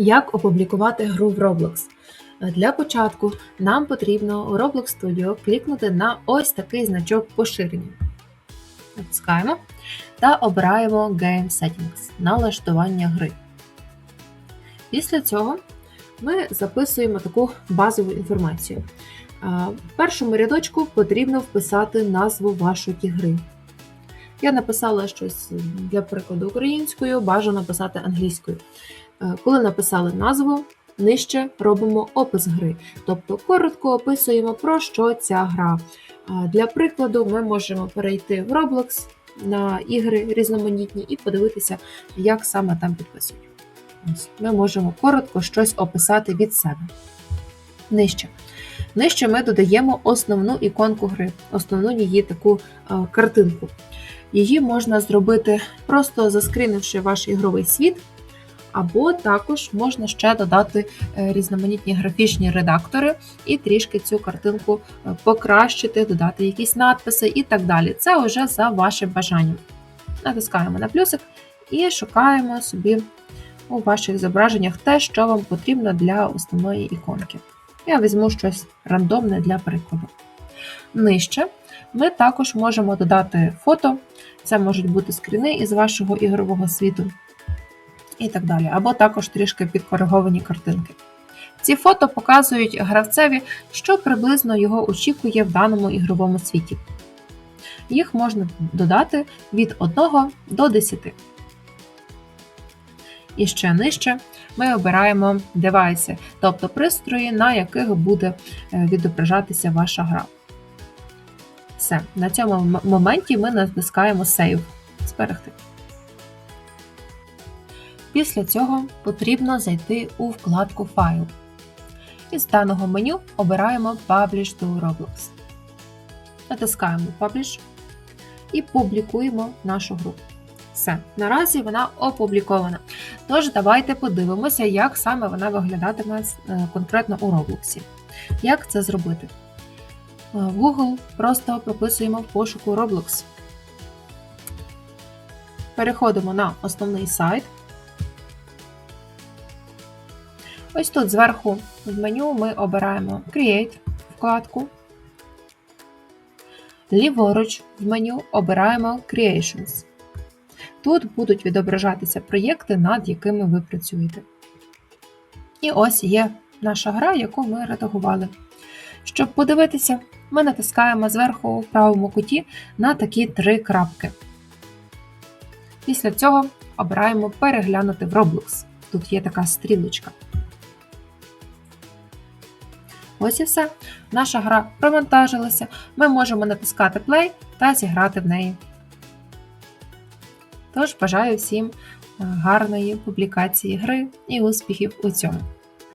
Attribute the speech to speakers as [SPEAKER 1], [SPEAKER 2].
[SPEAKER 1] Як опублікувати гру в Roblox? Для початку нам потрібно у Roblox Studio клікнути на ось такий значок поширення. Натискаємо та обираємо Game Settings налаштування гри. Після цього ми записуємо таку базову інформацію. В першому рядочку потрібно вписати назву вашої гри. Я написала щось для прикладу українською, бажано писати англійською. Е, Коли написали назву, нижче робимо опис гри, тобто коротко описуємо, про що ця гра. Е, Для прикладу, ми можемо перейти в Roblox на ігри різноманітні і подивитися, як саме там підписують. Ми можемо коротко щось описати від себе. Нижче. Нижче ми додаємо основну іконку гри, основну її таку е, картинку. Її можна зробити просто заскрінивши ваш ігровий світ, або також можна ще додати е, різноманітні графічні редактори і трішки цю картинку е, покращити, додати якісь надписи і так далі. Це вже за вашим бажанням. Натискаємо на плюсик і шукаємо собі у ваших зображеннях те, що вам потрібно для основної іконки. Я візьму щось рандомне для прикладу. Нижче ми також можемо додати фото, це можуть бути скріни із вашого ігрового світу і так далі, або також трішки підкориговані картинки. Ці фото показують гравцеві, що приблизно його очікує в даному ігровому світі. Їх можна додати від 1 до 10. І ще нижче ми обираємо девайси, тобто пристрої, на яких буде е, відображатися ваша гра. Все, на цьому моменті ми натискаємо Save зберегти. Після цього потрібно зайти у вкладку Файл. Із даного меню обираємо Publish to Roblox. Натискаємо Publish і публікуємо нашу гру. Все, наразі вона опублікована. Тож, давайте подивимося, як саме вона виглядатиме е, конкретно у Roblox. Як це зробити? В Google просто прописуємо в пошуку Roblox. Переходимо на основний сайт. Ось тут зверху в меню ми обираємо Create вкладку. Ліворуч в меню обираємо Creations. Тут будуть відображатися проєкти, над якими ви працюєте. І ось є наша гра, яку ми редагували. Щоб подивитися, ми натискаємо зверху в правому куті на такі три крапки. Після цього обираємо переглянути в Roblox. Тут є така стрілочка. Ось і все. Наша гра провантажилася. Ми можемо натискати Play та зіграти в неї. Тож бажаю всім гарної публікації гри і успіхів у цьому!